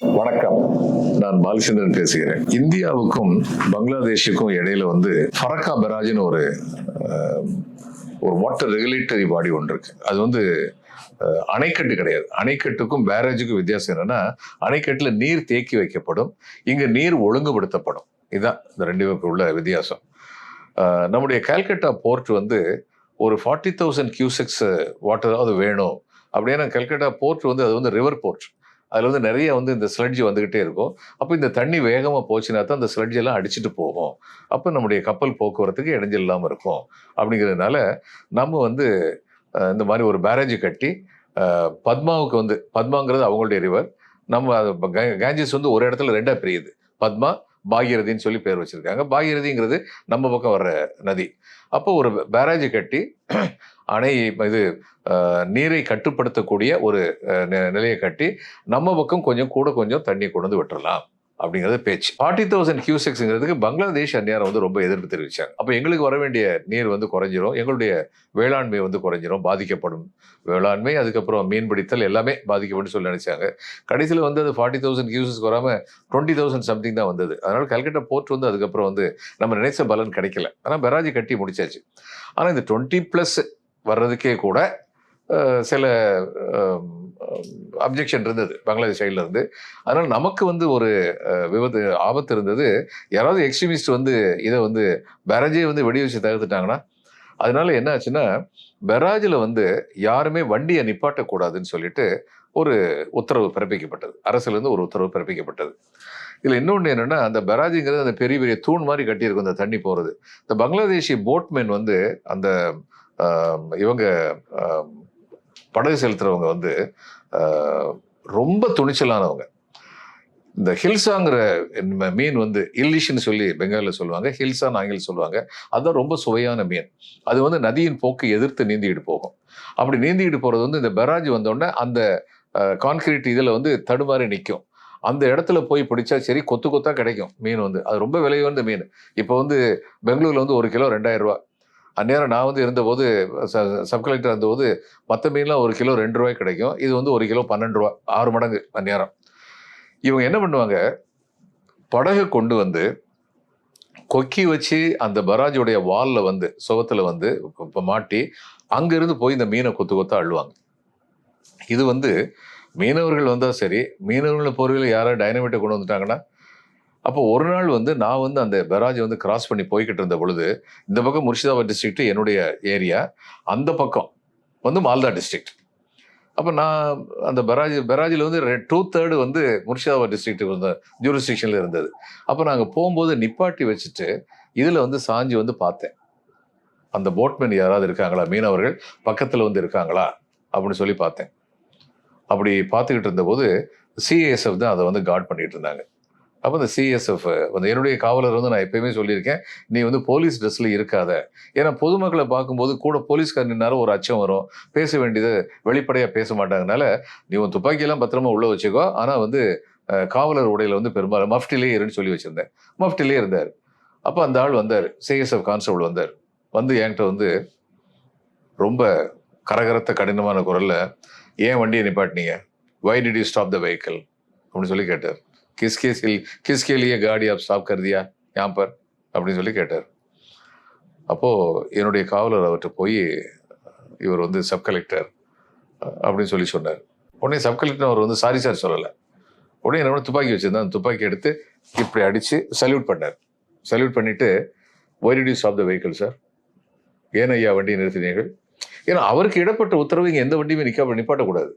வணக்கம். நான் பாலச்சந்திரன் பேசுகிறேன். இந்தியாவுக்கும் பங்களாதேஷுக்கும் இடையில வந்து ஃபரக்கா பெராஜ்னு ஒரு ஒரு வாட்டர் ரெகுலேட்டரி பாடி ஒன்று இருக்கு. அது வந்து அணைக்கட்டு கிடையாது. அணைக்கட்டுக்கும் பேரேஜுக்கும் வித்தியாசம் என்னன்னா அணைக்கட்டுல நீர் தேக்கி வைக்கப்படும். இங்க நீர் ஒழுங்குபடுத்தப்படும். இதுதான் இந்த ரெண்டு பேருக்கு உள்ள வித்தியாசம். நம்முடைய கல்கட்டா போர்ட் வந்து ஒரு ஃபார்ட்டி தௌசண்ட் கியூசெக்ஸ் வாட்டராவது வேணும். அப்படின்னா கல்கட்டா போர்ட் வந்து அது வந்து ரிவர் போர்ட் அதில் வந்து நிறைய வந்து இந்த ஸ்லட்ஜ் வந்துக்கிட்டே இருக்கும். அப்போ இந்த தண்ணி வேகமாக போச்சுன்னா தான் அந்த ஸ்லட்ஜ் எல்லாம் அடிச்சுட்டு போகும். அப்போ நம்முடைய கப்பல் போக்குவரத்துக்கு இடைஞ்சல் இல்லாமல் இருக்கும். அப்படிங்கிறதுனால நம்ம வந்து இந்த மாதிரி ஒரு பேரேஜ் கட்டி பத்மாவுக்கு வந்து பத்மாங்கிறது அவங்களுடைய ரிவர் நம்ம அது கா- வந்து ஒரு இடத்துல ரெண்டாக பிரியுது. பத்மா பாகிரதின்னு சொல்லி பேர் வச்சுருக்காங்க. பாகிரதிங்கிறது நம்ம பக்கம் வர்ற நதி. அப்போ ஒரு பேரேஜ் கட்டி அணை இது நீரை கட்டுப்படுத்தக்கூடிய ஒரு நிலையை கட்டி நம்ம பக்கம் கொஞ்சம் கூட கொஞ்சம் தண்ணி கொண்டு வந்து விட்டுறலாம் அப்படிங்கிறது பேச்சு. ஃபார்ட்டி தௌசண்ட் கியூசெக்ஸுங்கிறதுக்கு பங்களாதேஷ் அந்நியாரம் வந்து ரொம்ப எதிர்ப்பு தெரிவிச்சாங்க. அப்போ எங்களுக்கு வர வேண்டிய நீர் வந்து குறைஞ்சிரும் எங்களுடைய வேளாண்மை வந்து குறைஞ்சிரும் பாதிக்கப்படும் வேளாண்மை அதுக்கப்புறம் மீன்பிடித்தல் எல்லாமே பாதிக்கப்படும் சொல்லி நினச்சாங்க. கடைசியில் வந்து அது ஃபார்ட்டி தௌசண்ட் கியூசஸ் வராமல் டுவெண்ட்டி தௌசண்ட் சம்திங் தான் வந்தது. அதனால் கல்கட்டா போர்ட் வந்து அதுக்கப்புறம் வந்து நம்ம நினைச்ச பலன் கிடைக்கல. ஆனால் பெராஜி கட்டி முடிச்சாச்சு. ஆனால் இந்த டுவெண்ட்டி ப்ளஸ் வர்றதுக்கே கூட சில அப்ஜெக்ஷன் இருந்தது பங்களாதேஷ் சைடில் இருந்து. அதனால் நமக்கு வந்து ஒரு விபத்து ஆபத்து இருந்தது. யாராவது எக்ஸ்ட்ரீமிஸ்ட் வந்து இதை வந்து பெராஜே வந்து வெடி வச்சு தகர்த்துட்டாங்கன்னா அதனால என்ன ஆச்சுன்னா பெராஜில் வந்து யாருமே வண்டியை நிப்பாட்டக்கூடாதுன்னு சொல்லிட்டு ஒரு உத்தரவு பிறப்பிக்கப்பட்டது. அரசுலேருந்து ஒரு உத்தரவு பிறப்பிக்கப்பட்டது. இதில் இன்னொன்று என்னென்னா அந்த பெராஜிங்கிறது அந்த பெரிய பெரிய தூண் மாதிரி கட்டியிருக்கும் அந்த தண்ணி போகிறது இந்த பங்களாதேஷி போட்மேன் வந்து அந்த இவங்க படகு செலுத்துறவங்க வந்து ரொம்ப துணிச்சலானவங்க. இந்த ஹில்ஸாங்கிற மீன் வந்து இல்லிஷ்னு சொல்லி பெங்காலில் சொல்லுவாங்க ஹில்ஸான் ஆங்கிலம் சொல்லுவாங்க. அதுதான் ரொம்ப சுவையான மீன். அது வந்து நதியின் போக்கு எதிர்த்து நீந்திக்கிட்டு போகும். அப்படி நீந்திக்கிட்டு போகிறது வந்து இந்த பெராஜ் வந்தோடனே அந்த கான்கிரீட் இதில் வந்து தடுமாறி நிற்கும் அந்த இடத்துல போய் பிடிச்சா சரி கொத்து கொத்தா கிடைக்கும் மீன் வந்து. அது ரொம்ப விலை உயர்ந்த மீன். இப்போ வந்து பெங்களூர்ல வந்து ஒரு கிலோ ரெண்டாயிரம் ரூபா அந்நேரம் நான் வந்து இருந்தபோது சப் கலெக்டர் இருந்தபோது மற்ற மீன்லாம் ஒரு கிலோ ரெண்டு ரூபாய் கிடைக்கும். இது வந்து ஒரு கிலோ பன்னெண்டு ரூபா ஆறு மடங்கு அந்நேரம். இவங்க என்ன பண்ணுவாங்க? படகு கொண்டு வந்து கொக்கி வச்சு அந்த பராஜுடைய வாலில் வந்து சுகத்தில் வந்து இப்போ மாட்டி அங்கேருந்து போய் இந்த மீனை கொத்து கொத்த அழுவாங்க இது வந்து மீனவர்கள் வந்தால் சரி மீனவர்கள் போர்வையில் யாராவது டைனமேட்டை கொண்டு வந்துட்டாங்கன்னா அப்போ ஒரு நாள் வந்து நான் வந்து அந்த பெராஜை வந்து கிராஸ் பண்ணி போய்கிட்டு இருந்த பொழுது இந்த பக்கம் முர்ஷிதாபாத் டிஸ்ட்ரிக்ட் என்னுடைய ஏரியா அந்த பக்கம் வந்து மால்தா டிஸ்ட்ரிக்ட் அப்போ நான் அந்த பெராஜ் பெராஜில் வந்து டூ தேர்டு வந்து முர்ஷிதாபாத் டிஸ்ட்ரிக்ட்டுக்கு இருந்த ஜூரிஸ்டிக்ஷனில் இருந்தது. அப்போ நாங்கள் போகும்போது நிப்பாட்டி வச்சுட்டு இதில் வந்து சாஞ்சி வந்து பார்த்தேன். அந்த போட்மேன் யாராவது இருக்காங்களா? மீனவர்கள் பக்கத்தில் வந்து இருக்காங்களா? அப்படின்னு சொல்லி பார்த்தேன். அப்படி பார்த்துக்கிட்டு இருந்தபோது சிஏஎஸ்எஃப் தான் அதை வந்து கார்ட் பண்ணிகிட்டு இருந்தாங்க. அப்போ இந்த சிஎஸ்எஃப் வந்து என்னுடைய காவலர் வந்து நான் எப்பயுமே சொல்லியிருக்கேன் நீ வந்து போலீஸ் ட்ரெஸ்ஸில் இருக்காத. ஏன்னா பொதுமக்களை பார்க்கும்போது கூட போலீஸ்கார் நின்னாலும் ஒரு அச்சம் வரும். பேச வேண்டியது வெளிப்படையாக பேச மாட்டாங்கனால நீ உன் துப்பாக்கியெல்லாம் பத்திரமா உள்ளே வச்சுக்கோ. ஆனால் வந்து காவலர் உடையில் வந்து பெரும்பாலும் மஃப்டிலே இருன்னு சொல்லி வச்சுருந்தேன். மஃப்டிலே இருந்தார். அப்போ அந்த ஆள் வந்தார். சிஎஸ்எஃப் கான்ஸ்டபிள் வந்தார். வந்து என்கிட்ட வந்து ரொம்ப கரகரத்த கடினமான குரலில் ஏன் வண்டியை நிப்பாட்டினீங்க? Why did you stop the vehicle அப்படின்னு சொல்லி கேட்டார். किसके किसके लिए गाड़ी காடி ஆப் कर கருதியா यहाँ पर அப்படின்னு சொல்லி கேட்டார் அப்போது என்னுடைய காவலர் அவர்கிட்ட போய் இவர் வந்து சப் கலெக்டர் அப்படின்னு சொல்லி சொன்னார் உடனே சப் கலெக்டர் அவர் வந்து சாரி சார் சொல்லலை உடனே என்ன துப்பாக்கி வச்சிருந்தா அந்த துப்பாக்கி எடுத்து இப்படி அடித்து சல்யூட் பண்ணார் சல்யூட் பண்ணிவிட்டு why you stop the vehicle sir ஏன் ஐயா வண்டியை நிறுத்தினீர்கள் ஏன்னா அவருக்கு இடப்பட்ட உத்தரவு இங்கே எந்த வண்டியுமே நிற்க நிப்பாட்டக்கூடாது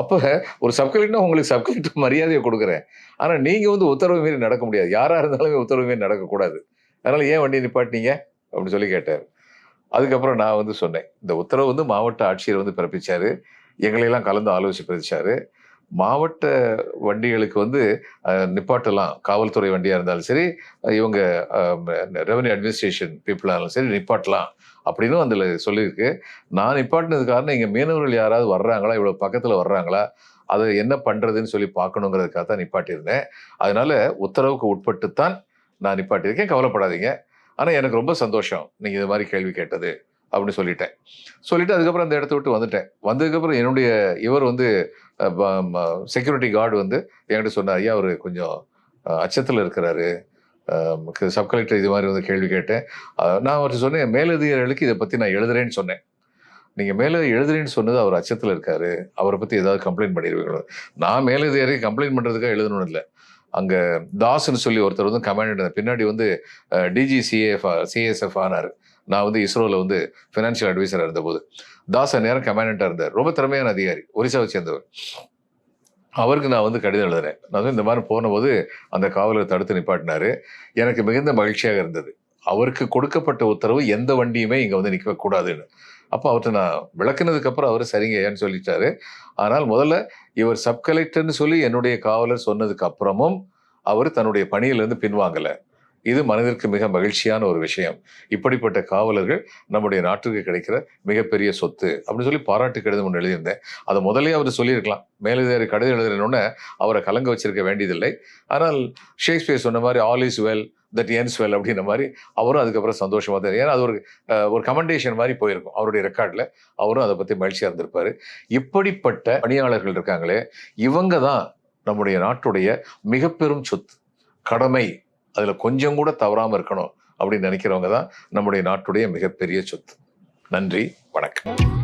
அப்போ ஒரு சப்கலெக்டர்னா உங்களுக்கு சப்கலெக்டர் மரியாதையை கொடுக்குறேன். ஆனால் நீங்கள் வந்து உத்தரவு மீறி நடக்க முடியாது. யாராக இருந்தாலுமே உத்தரவு மீறி நடக்கக்கூடாது. அதனால் ஏன் வண்டியை நிப்பாட்டினீங்க? அப்படின்னு சொல்லி கேட்டார். அதுக்கப்புறம் நான் வந்து சொன்னேன். இந்த உத்தரவு வந்து மாவட்ட ஆட்சியர் வந்து பிறப்பிச்சாரு. எங்களையெல்லாம் கலந்து ஆலோசி பிரிச்சார் மாவட்ட வண்டிகளுக்கு வந்து நிப்பாட்டலாம். காவல்துறை வண்டியாக இருந்தாலும் சரி இவங்க ரெவன்யூ அட்மினிஸ்ட்ரேஷன் பீப்புளாக இருந்தாலும் சரி நிப்பாட்டலாம். அப்படின்னு அதில் சொல்லியிருக்கு. நான் நிப்பாட்டினது காரணம் இங்கே மீனவர்கள் யாராவது வர்றாங்களா? இவ்வளோ பக்கத்தில் வர்றாங்களா? அதை என்ன பண்ணுறதுன்னு சொல்லி பார்க்கணுங்கிறதுக்காக தான் நிப்பாட்டியிருந்தேன். அதனால உத்தரவுக்கு உட்பட்டு தான் நான் நிப்பாட்டியிருக்கேன். கவலைப்படாதீங்க. ஆனால் எனக்கு ரொம்ப சந்தோஷம். நீங்கள் இது மாதிரி கேள்வி கேட்டது. அப்படின்னு சொல்லிட்டேன். சொல்லிட்டு அதுக்கப்புறம் அந்த இடத்த விட்டு வந்துட்டேன். வந்ததுக்கப்புறம் என்னுடைய இவர் வந்து செக்யூரிட்டி கார்டு வந்து என்கிட்ட சொன்னார் ஐயா அவர் கொஞ்சம் அச்சத்தில் இருக்கிறாரு. சப் கலெக்டர் இது மாதிரி வந்து கேள்வி கேட்டேன். நான் அவர்கிட்ட சொன்னேன் மேலதிகாரிகளுக்கு இதை பற்றி நான் எழுதுறேன்னு சொன்னேன். நீங்கள் மேலே எழுதுறேன்னு சொன்னது அவர் அச்சத்தில் இருக்காரு. அவரை பற்றி ஏதாவது கம்ப்ளைண்ட் பண்ணிடுவீங்களோ நான் மேலதிகாரி கம்ப்ளைண்ட் பண்ணுறதுக்காக எழுதணும் இல்லை. அங்கே தாஸ்ன்னு சொல்லி ஒருத்தர் வந்து கமாண்ட் பின்னாடி வந்து டிஜி சிஏஎஃப் சிஎஸ்எஃப் ஆனார். நான் வந்து இஸ்ரோவில் வந்து ஃபினான்ஷியல் அட்வைசராக இருந்தபோது தாஸ் நேரம் கமாண்டண்ட்டாக இருந்தார். ரொம்ப திறமையான அதிகாரி ஒரிசாவை சேர்ந்தவர். அவருக்கு நான் வந்து கடிதம் எழுதினேன். நான் வந்து இந்த மாதிரி போனபோது அந்த காவலர் தடுத்து நிப்பாட்டினார். எனக்கு மிகுந்த மகிழ்ச்சியாக இருந்தது. அவருக்கு கொடுக்கப்பட்ட உத்தரவு எந்த வண்டியுமே இங்கே வந்து நிற்கக்கூடாதுன்னு அப்போ அவர்கிட்ட நான் விளக்குனதுக்கப்புறம் அவர் சரிங்க ஏன்னு சொல்லிட்டாரு. ஆனால் முதல்ல இவர் சப் கலெக்டர்னு சொல்லி என்னுடைய காவலர் சொன்னதுக்கு அப்புறமும் அவர் தன்னுடைய பணியிலேருந்து பின்வாங்கலை. இது மனதிற்கு மிக மகிழ்ச்சியான ஒரு விஷயம். இப்படிப்பட்ட காவலர்கள் நம்முடைய நாட்டுக்கு கிடைக்கிற மிகப்பெரிய சொத்து அப்படின்னு சொல்லி பாராட்டு கடிதம் ஒன்று எழுதியிருந்தேன். அதை முதலே அவர் சொல்லியிருக்கலாம். மேலதிகாரி கடிதம் எழுதுறேன்னு அவரை கலங்க வச்சிருக்க வேண்டியதில்லை. ஆனால் ஷேக்ஸ்பியர் சொன்ன மாதிரி all is well that ends well அப்படின்ற மாதிரி அவரும் அதுக்கப்புறம் சந்தோஷமாக தான் ஏன்னா அது ஒரு ஒரு கமெண்டேஷன் மாதிரி போயிருக்கும். அவருடைய ரெக்கார்டில் அவரும் அதை பற்றி மகிழ்ச்சியாக இருந்திருப்பார். இப்படிப்பட்ட பணியாளர்கள் இருக்காங்களே இவங்க தான் நம்முடைய நாட்டுடைய மிக பெரும் சொத்து. கடமை. அதில் கொஞ்சம் கூட தவறாமல் இருக்கணும் அப்படின்னு நினைக்கிறவங்க தான் நம்முடைய நாட்டுடைய மிகப்பெரிய சொத்து. நன்றி வணக்கம்.